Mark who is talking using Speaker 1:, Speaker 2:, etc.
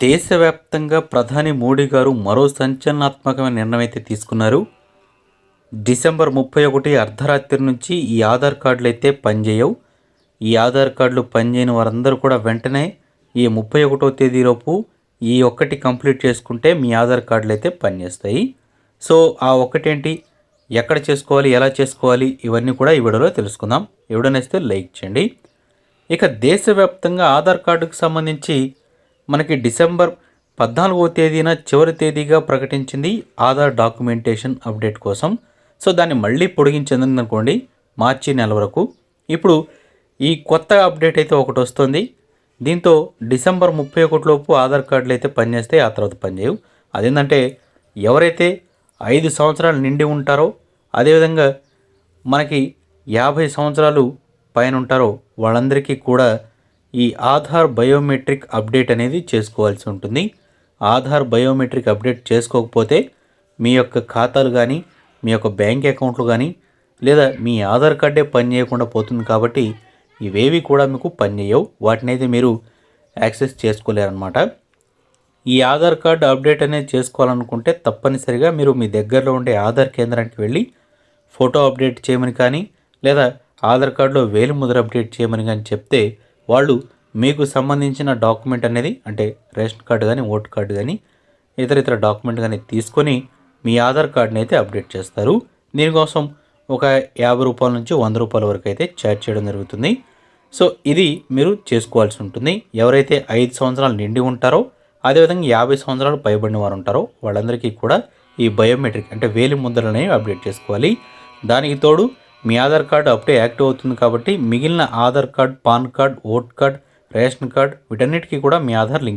Speaker 1: దేశవ్యాప్తంగా ప్రధాని మోడీ గారు మరో సంచలనాత్మకమైన నిర్ణయం అయితే తీసుకున్నారు. డిసెంబర్ ముప్పై ఒకటి అర్ధరాత్రి నుంచి ఈ ఆధార్ కార్డులు అయితే పనిచేయవు. ఈ ఆధార్ కార్డులు పనిచేయని వారందరూ కూడా వెంటనే ఈ ముప్పై ఒకటో తేదీలోపు ఈ ఒక్కటి కంప్లీట్ చేసుకుంటే మీ ఆధార్ కార్డులు అయితే పనిచేస్తాయి. సో ఆ ఒక్కటేంటి? ఎక్కడ చేసుకోవాలి? ఎలా చేసుకోవాలి? ఇవన్నీ కూడా ఈ వీడియోలో తెలుసుకుందాం. ఎవడనేస్తే లైక్ చేయండి. ఇక దేశవ్యాప్తంగా ఆధార్ కార్డుకు సంబంధించి మనకి డిసెంబర్ పద్నాలుగవ తేదీన చివరి తేదీగా ప్రకటించింది ఆధార్ డాక్యుమెంటేషన్ అప్డేట్ కోసం. సో దాన్ని మళ్ళీ పొడిగించింది అనుకోండి మార్చి నెల వరకు. ఇప్పుడు ఈ కొత్త అప్డేట్ అయితే ఒకటి వస్తుంది. దీంతో డిసెంబర్ ముప్పై ఒకటిలోపు ఆధార్ కార్డులు అయితే పనిచేస్తే ఆ తర్వాత పనిచేయవు. అదేంటంటే ఎవరైతే ఐదు సంవత్సరాలు నిండి ఉంటారో అదేవిధంగా మనకి యాభై సంవత్సరాలు పైన ఉంటారో వాళ్ళందరికీ కూడా ఈ ఆధార్ బయోమెట్రిక్ అప్డేట్ అనేది చేసుకోవాల్సి ఉంటుంది. ఆధార్ బయోమెట్రిక్ అప్డేట్ చేసుకోకపోతే మీ యొక్క ఖాతాలు కానీ మీ యొక్క బ్యాంక్ అకౌంట్లు కానీ లేదా మీ ఆధార్ కార్డే పని చేయకుండా పోతుంది కాబట్టి ఇవేవి కూడా మీకు పనిచేయవు వాటిని అయితే మీరు యాక్సెస్ చేసుకోలేరన్నమాట. ఈ ఆధార్ కార్డు అప్డేట్ అనేది చేసుకోవాలనుకుంటే తప్పనిసరిగా మీరు మీ దగ్గరలో ఉండే ఆధార్ కేంద్రానికి వెళ్ళి ఫోటో అప్డేట్ చేయమని కానీ లేదా ఆధార్ కార్డులో వేలు ముద్ర అప్డేట్ చేయమని కానీ చెప్తే వాళ్ళు మీకు సంబంధించిన డాక్యుమెంట్ అనేది అంటే రేషన్ కార్డు కానీ ఓటు కార్డు కానీ ఇతర ఇతర డాక్యుమెంట్ కానీ తీసుకొని మీ ఆధార్ కార్డుని అయితే అప్డేట్ చేస్తారు. దీనికోసం ఒక యాభై రూపాయల నుంచి వంద రూపాయల వరకు అయితే ఛార్జ్ చేయడం జరుగుతుంది. సో ఇది మీరు చేసుకోవాల్సి ఉంటుంది. ఎవరైతే ఐదు సంవత్సరాలు నిండి ఉంటారో అదేవిధంగా యాభై సంవత్సరాలు పైబడిన వారు ఉంటారో వాళ్ళందరికీ కూడా ఈ బయోమెట్రిక్ అంటే వేలి ముద్రలు అనేవి అప్డేట్ చేసుకోవాలి. దానికి తోడు మీ ఆధార్ కార్డు అప్పుడే యాక్టివ్ అవుతుంది కాబట్టి మిగిలిన Aadhaar card PAN card vote card ration card వీటన్నిటికీ కూడా మీ ఆధార్ లింక్